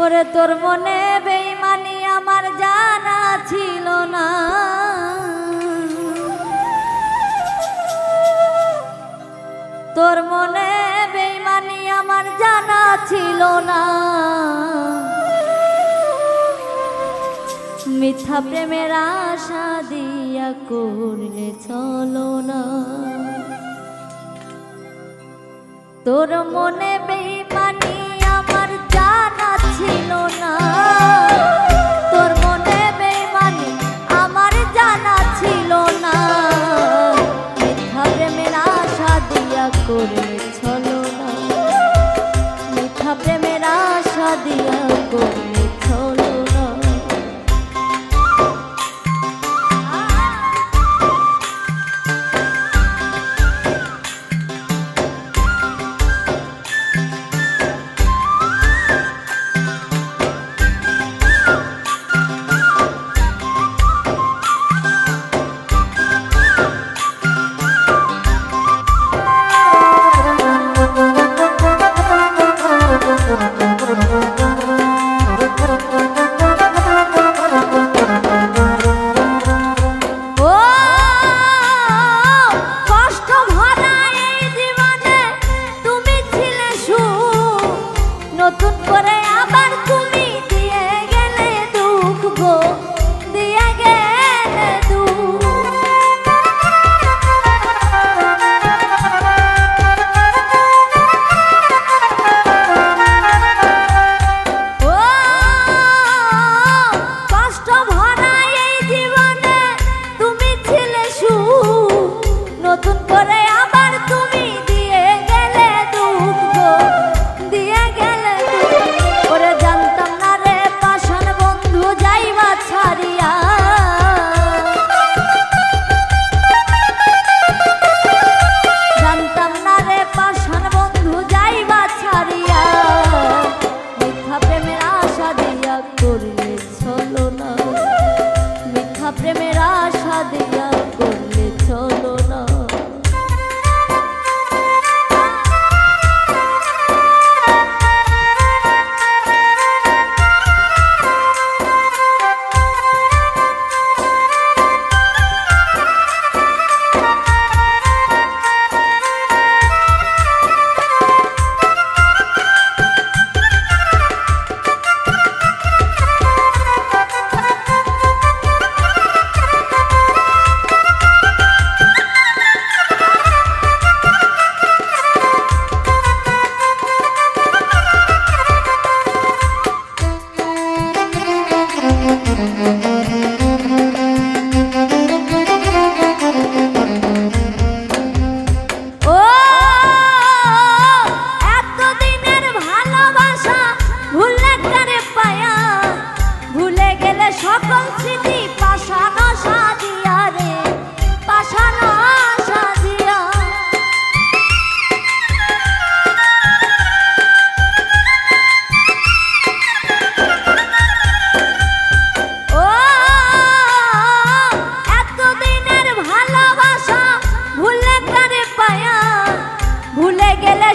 ওরে তোর মনে বেইমানি আমার জানা ছিল না। তোর মনে বেইমানি আমার জানা ছিল না। মিথ্যা প্রেমের আশা দিয়া করলে চলো না। তোর মনে বেইমা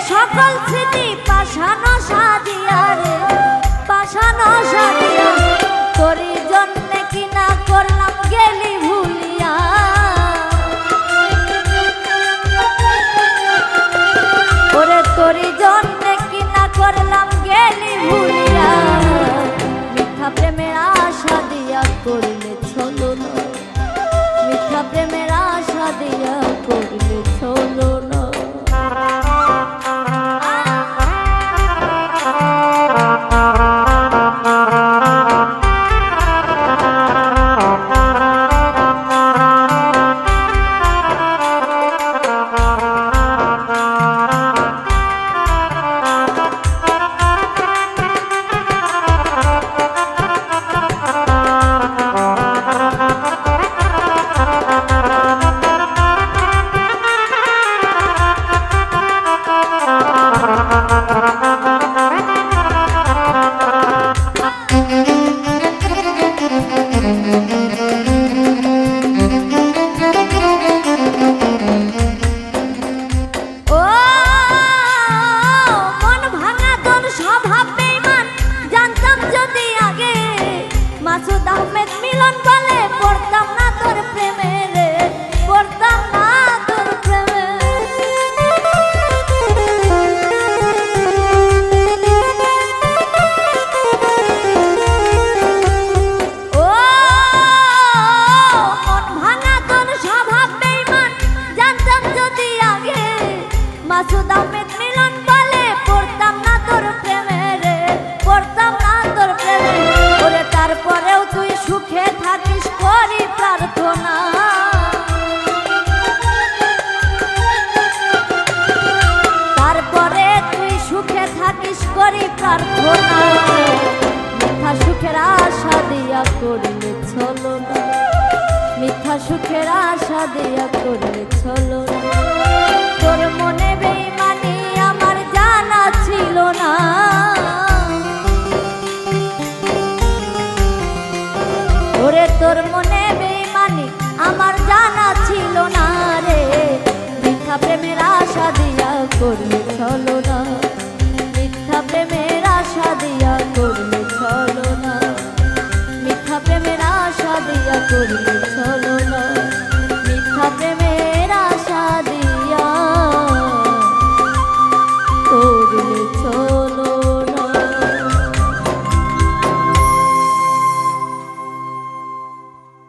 সকল স্মৃতি পাশানো সাদিয়া রে, পাশান সাদিয়া তোরি জন্যে কিনা করলাম গেলি ভুলিয়া। ওরে তোরি জন্যে কিনা করলাম গেলি ভুলিয়া। মিথ্যা প্রেমের আশা দিয়া করলে চলো না মিথ্যা প্রেমের আশা দিয়া করলে চলো না করলে চলো না। মিথ্যা সুখের আশা দিয়া করলে চলো না। তোর মনে বেমানি আমার জানা ছিল না। ওরে, তোর মনে বেমানি আমার জানা ছিল না রে। মিথ্যা প্রেমের আশা দিয়া করলে Thank you.